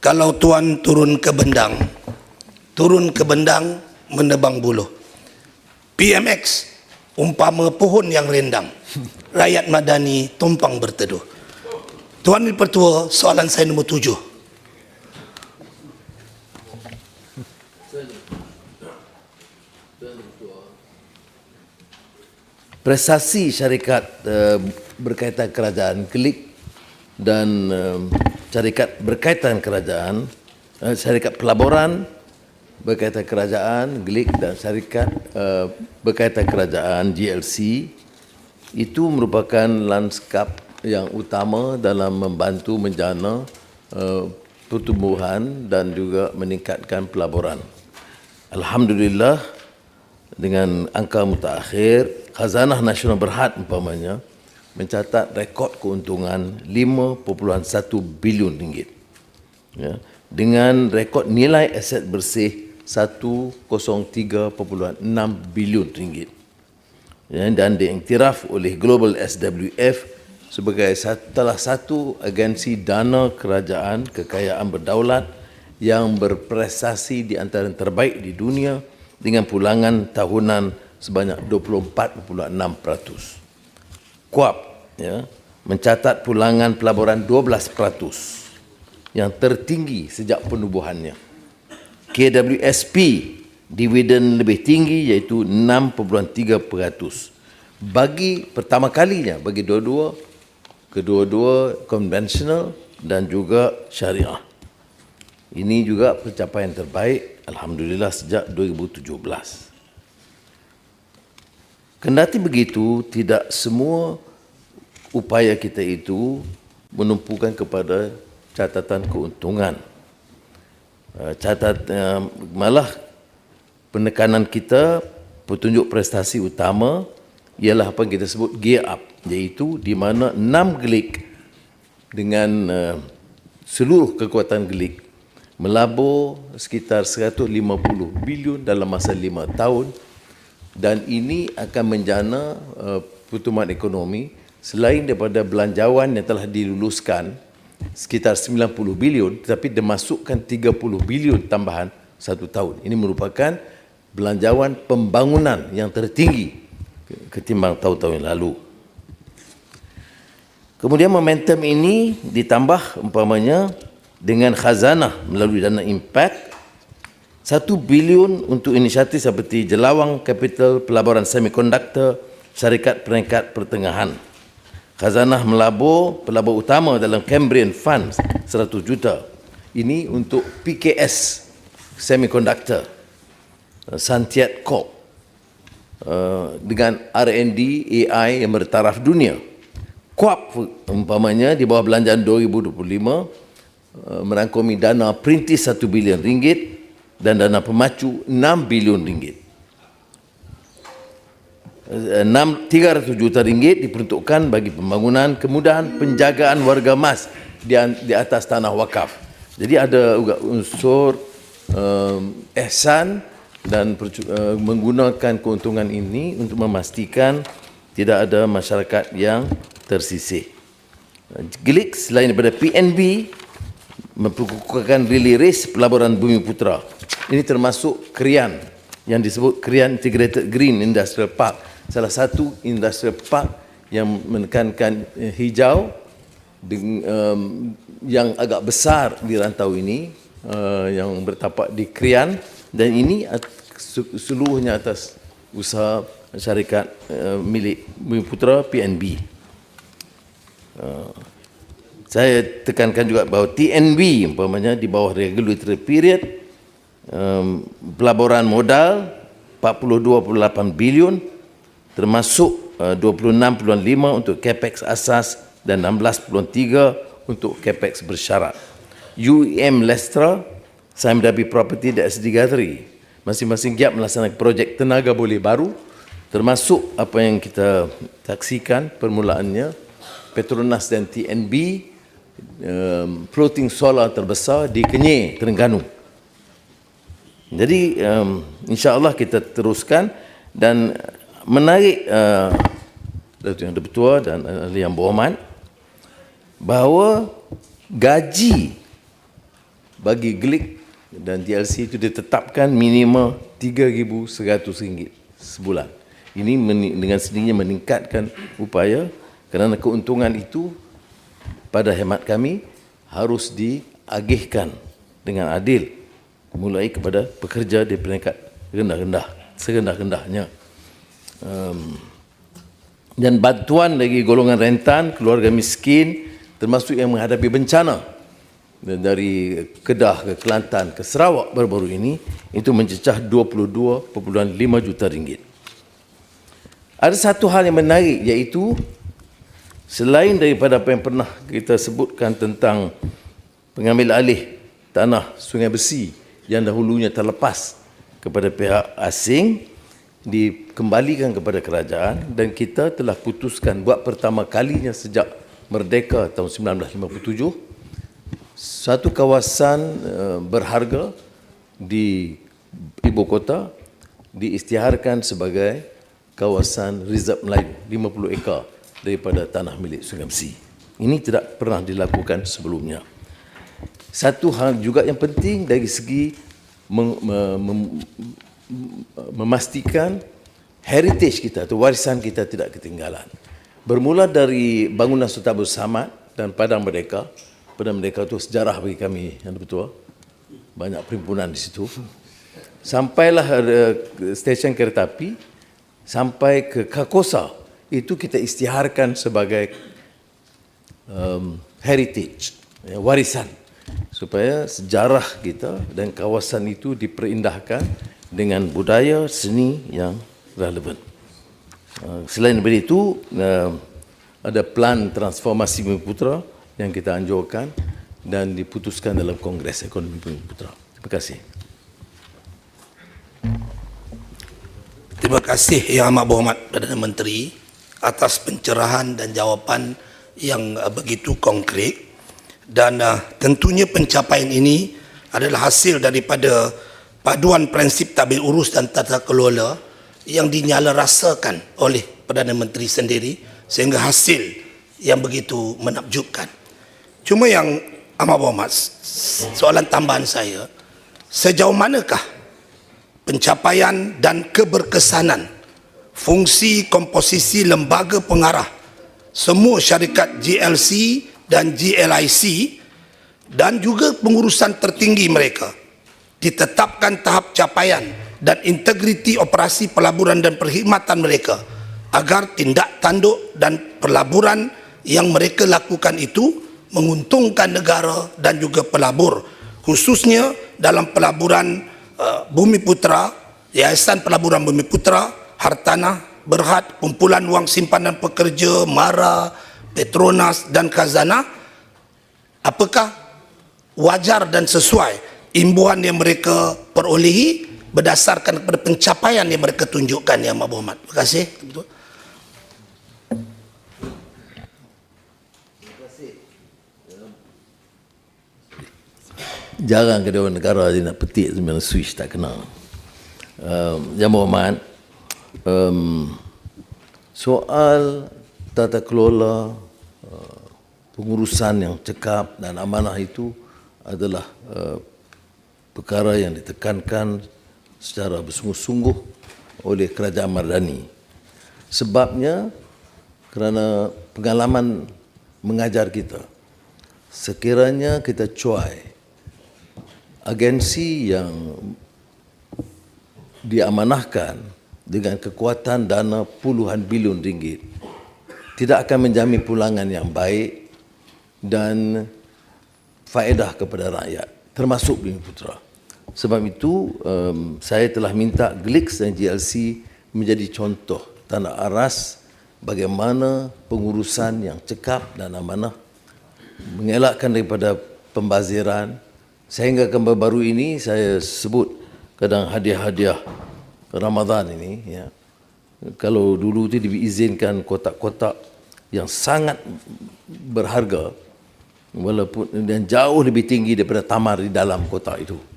kalau tuan turun ke bendang, turun ke bendang menebang buluh. PMX umpama pohon yang rendang. Rakyat madani tumpang berteduh. Tuan Yang Pertua, soalan saya nombor tujuh. prestasi syarikat uh, berkaitan kerajaan klik dan uh, syarikat berkaitan kerajaan uh, syarikat pelaburan berkaitan kerajaan glik dan syarikat uh, berkaitan kerajaan GLC itu merupakan lanskap yang utama dalam membantu menjana uh, pertumbuhan dan juga meningkatkan pelaburan. Alhamdulillah dengan angka mutakhir Khazanah Nasional Berhad umpamanya mencatat rekod keuntungan 5.1 bilion ringgit. Ya, dengan rekod nilai aset bersih 103.6 bilion ringgit. Ya, dan diiktiraf oleh Global SWF sebagai salah satu agensi dana kerajaan kekayaan berdaulat yang berprestasi di antara yang terbaik di dunia dengan pulangan tahunan sebanyak 24.6%. Kuap ya, mencatat pulangan pelaburan 12% yang tertinggi sejak penubuhannya. KWSP dividen lebih tinggi iaitu 6.3%. Bagi pertama kalinya bagi dua-dua kedua-dua konvensional dan juga syariah. Ini juga pencapaian terbaik alhamdulillah sejak 2017. Kendati begitu, tidak semua upaya kita itu menumpukan kepada catatan keuntungan. Eh, catat eh, malah penekanan kita petunjuk prestasi utama ialah apa yang kita sebut gear up iaitu di mana enam gelik dengan uh, seluruh kekuatan gelik melabur sekitar 150 bilion dalam masa lima tahun dan ini akan menjana uh, pertumbuhan ekonomi selain daripada belanjawan yang telah diluluskan sekitar 90 bilion tetapi dimasukkan 30 bilion tambahan satu tahun. Ini merupakan belanjawan pembangunan yang tertinggi ketimbang tahun-tahun yang lalu. Kemudian momentum ini ditambah umpamanya dengan khazanah melalui dana impact satu bilion untuk inisiatif seperti Jelawang Capital Pelaburan Semikonduktor Syarikat Peringkat Pertengahan. Khazanah melabur pelabur utama dalam Cambrian Fund 100 juta. Ini untuk PKS Semiconductor Santiat Corp uh, dengan R&D AI yang bertaraf dunia. Kuap umpamanya di bawah belanjaan 2025 uh, merangkumi dana perintis 1 bilion ringgit dan dana pemacu 6 bilion ringgit. 6, 300 juta ringgit diperuntukkan bagi pembangunan kemudahan penjagaan warga mas di, di atas tanah wakaf. Jadi ada juga unsur um, ehsan dan uh, menggunakan keuntungan ini untuk memastikan tidak ada masyarakat yang tersisih. Gelik selain daripada PNB memperkukuhkan race pelaburan Bumi Putra. Ini termasuk Krian yang disebut Krian Integrated Green Industrial Park salah satu industrial park yang menekankan eh, hijau yang agak besar di rantau ini uh, yang bertapak di Krian dan ini seluruhnya atas usaha syarikat uh, milik Bumi Putra PNB. Saya tekankan juga bahawa TNB umpamanya di bawah regulatory period pelaburan modal 42.8 bilion termasuk uh, 26.5 untuk capex asas dan 16.3 untuk capex bersyarat. UEM Lestra, Sime Dabi Property dan SD Gathering masing-masing giat melaksanakan projek tenaga boleh baru termasuk apa yang kita saksikan permulaannya Petronas dan TNB um, floating solar terbesar di Kenyir, Terengganu. Jadi um, insya-Allah kita teruskan dan menarik uh, Yang Bertua dan Ahli Yang Berhormat bahawa gaji bagi Glik dan GLC itu ditetapkan minima RM3,100 sebulan. Ini dengan sendirinya meningkatkan upaya kerana keuntungan itu pada hemat kami harus diagihkan dengan adil mulai kepada pekerja di peringkat rendah-rendah, serendah-rendahnya. Um, dan bantuan bagi golongan rentan, keluarga miskin termasuk yang menghadapi bencana dari Kedah ke Kelantan ke Sarawak baru-baru ini itu mencecah 22.5 juta ringgit. Ada satu hal yang menarik iaitu selain daripada apa yang pernah kita sebutkan tentang pengambil alih tanah Sungai Besi yang dahulunya terlepas kepada pihak asing dikembalikan kepada kerajaan dan kita telah putuskan buat pertama kalinya sejak merdeka tahun 1957 satu kawasan uh, berharga di ibu kota diisytiharkan sebagai kawasan reserve Melayu 50 ekar daripada tanah milik Sungai Besi. Ini tidak pernah dilakukan sebelumnya. Satu hal juga yang penting dari segi memastikan heritage kita atau warisan kita tidak ketinggalan. Bermula dari bangunan Sultan Abdul Samad dan Padang Merdeka, Padang Merdeka itu sejarah bagi kami yang betul. Banyak perhimpunan di situ. Sampailah uh, stesen kereta api sampai ke Kakosa itu kita isytiharkan sebagai um, heritage, ya, warisan supaya sejarah kita dan kawasan itu diperindahkan dengan budaya seni yang relevan. Uh, selain daripada itu, uh, ada plan transformasi Bumi Putra yang kita anjurkan dan diputuskan dalam Kongres Ekonomi Bumi Putra. Terima kasih. Terima kasih Yang Amat Berhormat Perdana Menteri atas pencerahan dan jawapan yang uh, begitu konkret dan tentunya pencapaian ini adalah hasil daripada paduan prinsip tabir urus dan tata kelola yang dinyala rasakan oleh Perdana Menteri sendiri sehingga hasil yang begitu menakjubkan. Cuma yang amat berhormat, soalan tambahan saya, sejauh manakah pencapaian dan keberkesanan fungsi komposisi lembaga pengarah semua syarikat GLC dan GLIC dan juga pengurusan tertinggi mereka ditetapkan tahap capaian dan integriti operasi pelaburan dan perkhidmatan mereka agar tindak tanduk dan pelaburan yang mereka lakukan itu menguntungkan negara dan juga pelabur khususnya dalam pelaburan uh, Bumi Putra Yayasan Pelaburan Bumi Putra Hartanah Berhad kumpulan wang simpanan pekerja Mara Petronas dan Khazanah. Apakah wajar dan sesuai imbuhan yang mereka perolehi berdasarkan kepada pencapaian yang mereka tunjukkan ya Mak Berhormat. Terima kasih. Betul. Jarang kedua negara dia nak petik sebenarnya switch tak kena. Um, yang berhormat, um, soal tata kelola uh, pengurusan yang cekap dan amanah itu adalah uh, perkara yang ditekankan secara bersungguh-sungguh oleh Kerajaan Mardani. Sebabnya kerana pengalaman mengajar kita, sekiranya kita cuai agensi yang diamanahkan dengan kekuatan dana puluhan bilion ringgit tidak akan menjamin pulangan yang baik dan faedah kepada rakyat termasuk Bumi Putra. Sebab itu um, saya telah minta Glix dan GLC menjadi contoh tanda aras bagaimana pengurusan yang cekap dan amanah mengelakkan daripada pembaziran sehingga ke baru ini saya sebut kadang hadiah-hadiah Ramadan ini ya. Kalau dulu tu diizinkan kotak-kotak yang sangat berharga walaupun dan jauh lebih tinggi daripada tamar di dalam kotak itu.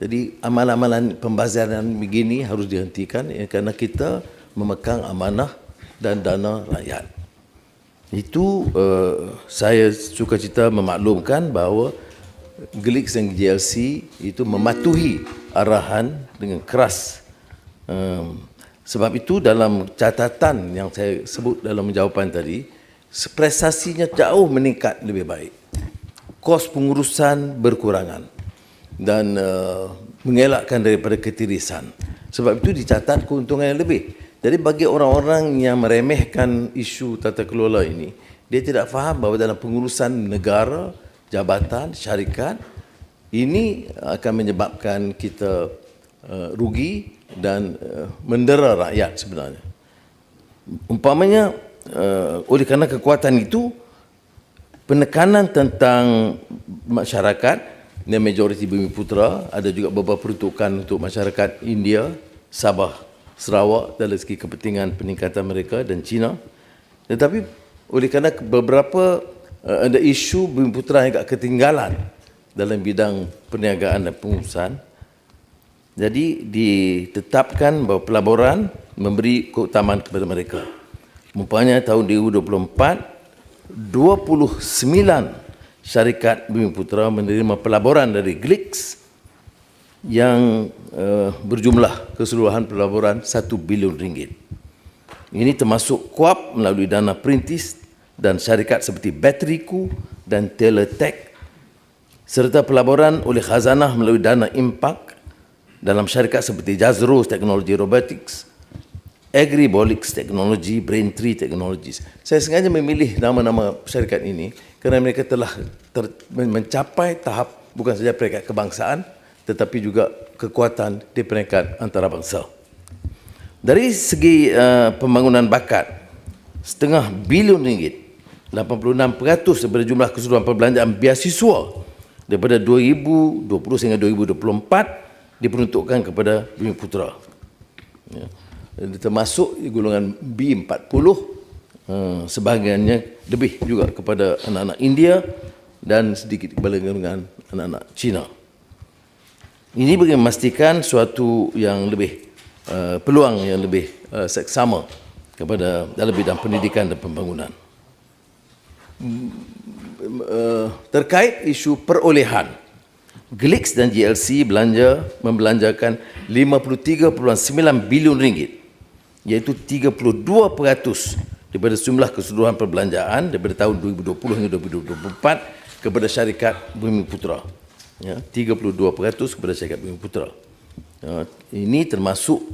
Jadi amalan-amalan pembaziran begini harus dihentikan ya, kerana kita memekang amanah dan dana rakyat. Itu uh, saya suka cita memaklumkan bahawa Glix dan GLC itu mematuhi arahan dengan keras. Um, sebab itu dalam catatan yang saya sebut dalam jawapan tadi, prestasinya jauh meningkat lebih baik. Kos pengurusan berkurangan dan uh, mengelakkan daripada ketirisan. Sebab itu dicatat keuntungan yang lebih. Jadi bagi orang-orang yang meremehkan isu tata kelola ini, dia tidak faham bahawa dalam pengurusan negara, jabatan, syarikat, ini akan menyebabkan kita uh, rugi dan uh, mendera rakyat sebenarnya. Umpamanya, uh, oleh kerana kekuatan itu, penekanan tentang masyarakat yang majoriti bumi putra ada juga beberapa peruntukan untuk masyarakat India, Sabah, Sarawak dari segi kepentingan peningkatan mereka dan China. Tetapi oleh kerana beberapa uh, ada isu bumi putra yang agak ketinggalan dalam bidang perniagaan dan pengurusan, jadi ditetapkan bahawa pelaburan memberi keutamaan kepada mereka. Umpamanya tahun 2024, 29 syarikat Bumi Putra menerima pelaburan dari Glix yang uh, berjumlah keseluruhan pelaburan 1 bilion ringgit. Ini termasuk kuap melalui dana perintis dan syarikat seperti Bateriku dan Teletech serta pelaburan oleh khazanah melalui dana impak dalam syarikat seperti Jazros Technology Robotics, Agribolics Technology, Braintree Technologies. Saya sengaja memilih nama-nama syarikat ini kerana mereka telah ter, mencapai tahap bukan saja peringkat kebangsaan tetapi juga kekuatan di peringkat antarabangsa. Dari segi uh, pembangunan bakat, setengah bilion ringgit, 86% daripada jumlah keseluruhan perbelanjaan biasiswa daripada 2020 sehingga 2024 diperuntukkan kepada Bumi Putra. Ya. Termasuk golongan B40, uh, sebahagiannya lebih juga kepada anak-anak India dan sedikit kepada golongan anak-anak Cina. Ini bagi memastikan suatu yang lebih uh, peluang yang lebih uh, seksama kepada dalam bidang pendidikan dan pembangunan. Uh, terkait isu perolehan, Glix dan GLC belanja membelanjakan 53.9 bilion ringgit iaitu 32% daripada jumlah keseluruhan perbelanjaan daripada tahun 2020 hingga 2024 kepada syarikat Bumi Putra ya, 32% kepada syarikat Bumi Putra. Ya, ini termasuk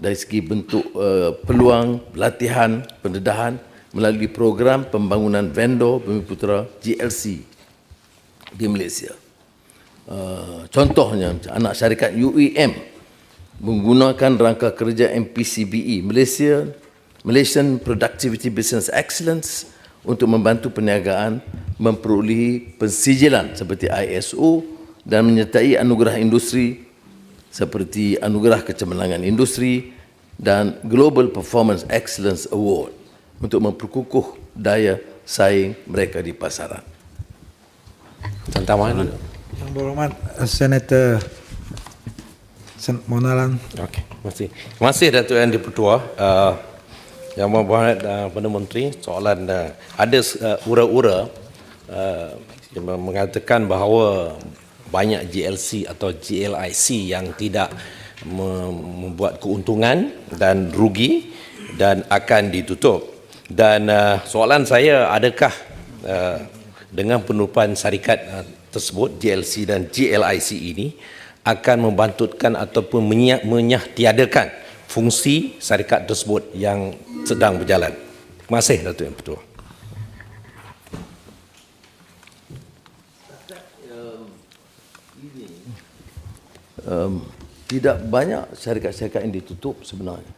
dari segi bentuk uh, peluang, latihan, pendedahan melalui program pembangunan vendor Bumi Putra GLC di Malaysia. Uh, contohnya anak syarikat UEM menggunakan rangka kerja MPCBE Malaysia Malaysian Productivity Business Excellence untuk membantu perniagaan memperolehi pensijilan seperti ISO dan menyertai anugerah industri seperti anugerah kecemerlangan industri dan Global Performance Excellence Award untuk memperkukuh daya saing mereka di pasaran. Tantaman. Yang berhormat Senator Sen Monalan. Okey, terima kasih. Terima kasih Datuk Yang Dipertua. Uh, yang berhormat uh, Perdana Menteri, soalan uh, ada uh, ura-ura uh, mengatakan bahawa banyak GLC atau GLIC yang tidak membuat keuntungan dan rugi dan akan ditutup. Dan uh, soalan saya adakah uh, dengan penutupan syarikat uh, tersebut GLC dan GLIC ini akan membantutkan ataupun menyah, menyah tiadakan fungsi syarikat tersebut yang sedang berjalan. Terima kasih Datuk Yang Pertua. um, tidak banyak syarikat-syarikat yang ditutup sebenarnya.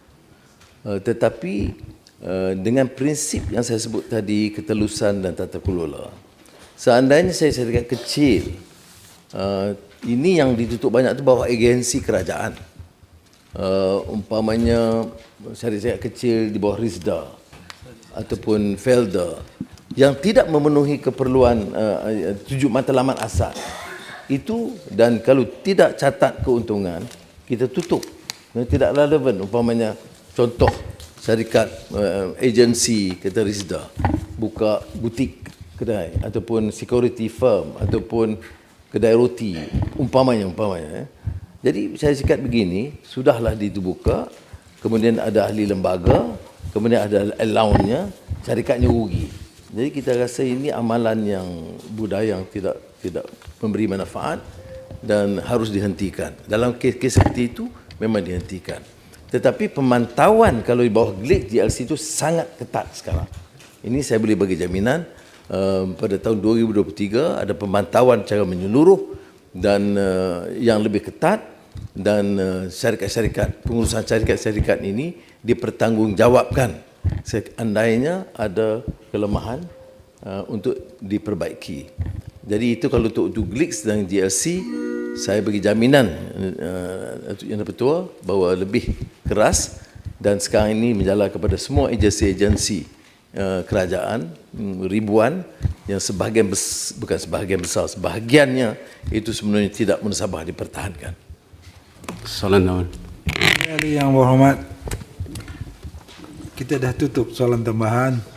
Uh, tetapi uh, dengan prinsip yang saya sebut tadi, ketelusan dan tata kelola, seandainya saya syarikat kecil, uh, ini yang ditutup banyak itu bawah agensi kerajaan. Uh, umpamanya syarikat kecil di bawah RISDA ataupun Felda yang tidak memenuhi keperluan uh, tujuh matlamat asas itu dan kalau tidak catat keuntungan kita tutup. Dan tidak relevan. Umpamanya contoh syarikat uh, agensi kata Rizda buka butik kedai ataupun security firm ataupun kedai roti umpamanya umpamanya eh. jadi saya cakap begini sudahlah dibuka kemudian ada ahli lembaga kemudian ada allowance-nya syarikatnya rugi jadi kita rasa ini amalan yang budaya yang tidak tidak memberi manfaat dan harus dihentikan dalam kes-kes seperti itu memang dihentikan tetapi pemantauan kalau di bawah GLIC GLC itu sangat ketat sekarang. Ini saya boleh bagi jaminan uh, pada tahun 2023 ada pemantauan secara menyeluruh dan uh, yang lebih ketat dan uh, syarikat-syarikat pengurusan syarikat-syarikat ini dipertanggungjawabkan seandainya ada kelemahan uh, untuk diperbaiki. Jadi itu kalau untuk, untuk GLIX dan GLC saya bagi jaminan uh, Yang Pertua bahawa lebih keras dan sekarang ini menjalar kepada semua agensi-agensi uh, kerajaan mm, ribuan yang sebahagian bes, bukan sebahagian besar sebahagiannya itu sebenarnya tidak menasabah dipertahankan. Soalan. Kali yang berhormat, kita dah tutup soalan tambahan.